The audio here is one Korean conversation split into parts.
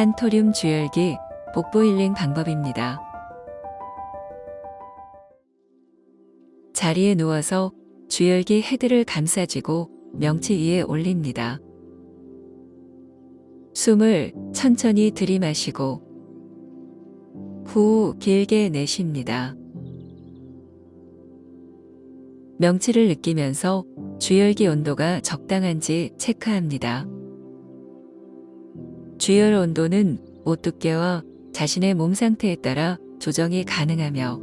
산토륨 주열기 복부 힐링 방법입니다. 자리에 누워서 주열기 헤드를 감싸쥐고 명치 위에 올립니다. 숨을 천천히 들이마시고 후 길게 내쉽니다. 명치를 느끼면서 주열기 온도가 적당한지 체크합니다. 주열 온도는 옷 두께와 자신의 몸 상태에 따라 조정이 가능하며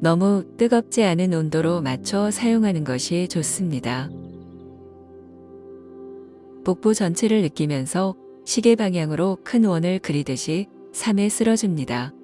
너무 뜨겁지 않은 온도로 맞춰 사용하는 것이 좋습니다. 복부 전체를 느끼면서 시계 방향으로 큰 원을 그리듯이 3에 쓸어줍니다.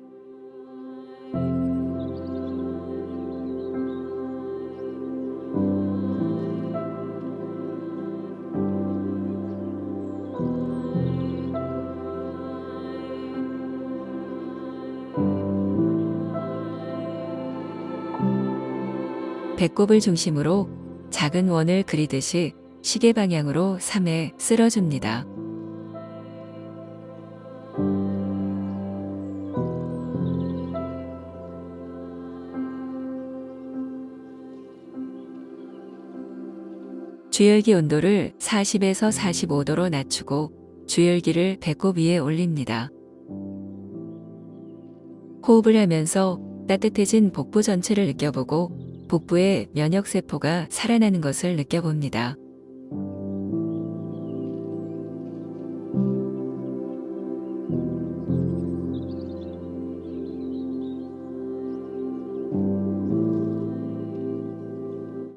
배꼽을 중심으로 작은 원을 그리듯이 시계 방향으로 3에 쓸어줍니다. 주열기 온도를 40에서 45도로 낮추고 주열기를 배꼽 위에 올립니다. 호흡을 하면서 따뜻해진 복부 전체를 느껴보고 복부의 면역세포가 살아나는 것을 느껴봅니다.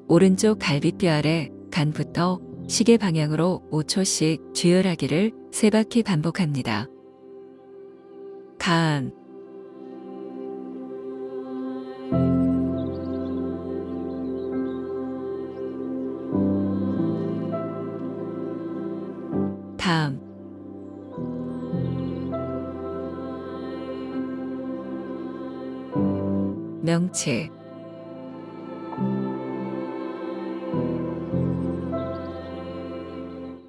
오른쪽 갈비뼈 아래 간부터 시계 방향으로 5초씩 주열하기를 세 바퀴 반복합니다. 간, 다음. 명치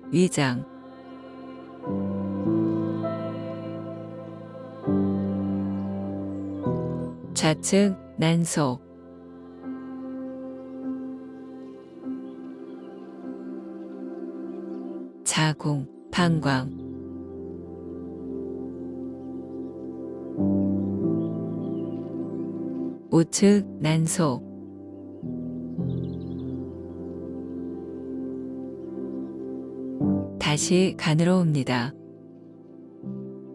위장. 좌측 난소 자궁 방광 우측 난소 다시 간으로 옵니다.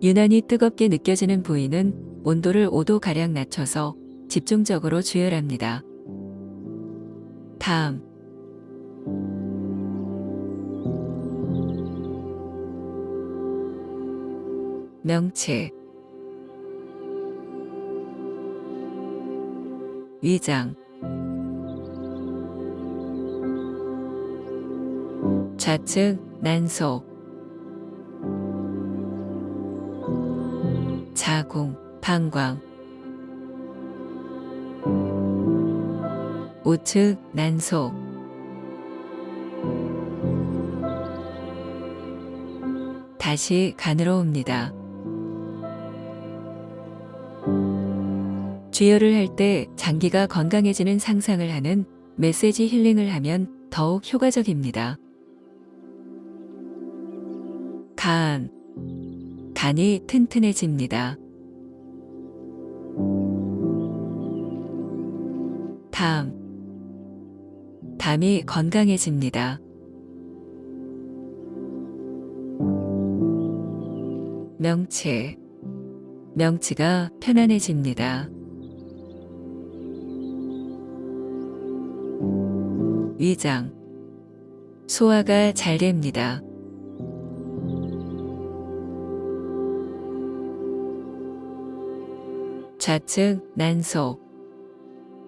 유난히 뜨겁게 느껴지는 부위는 온도를 5도가량 낮춰서 집중적으로 주열합니다. 다음 명치 위장. 좌측 난소 자궁 방광. 우측 난소 다시 간으로 옵니다. 주열을 할때 장기가 건강해지는 상상을 하는 메시지 힐링을 하면 더욱 효과적입니다. 간, 간이 튼튼해집니다. 담, 담이 건강해집니다. 명치, 명치가 편안해집니다. 위장, 소화가 잘 됩니다. 좌측 난소,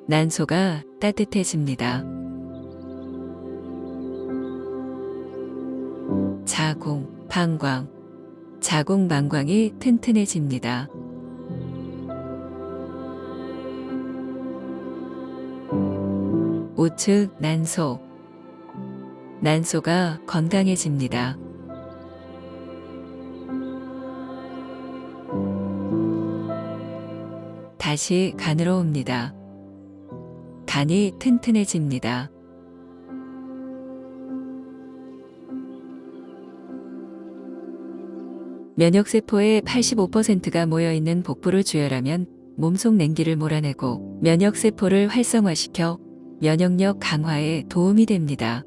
난소가 따뜻해집니다. 자궁, 방광, 자궁 방광이 튼튼해집니다. 우측 난소 난소가 건강해집니다. 다시 간으로 옵니다. 간이 튼튼해집니다. 면역세포의 85%가 모여있는 복부를 주혈하면 몸속 냉기를 몰아내고 면역세포를 활성화시켜 면역력 강화에 도움이 됩니다.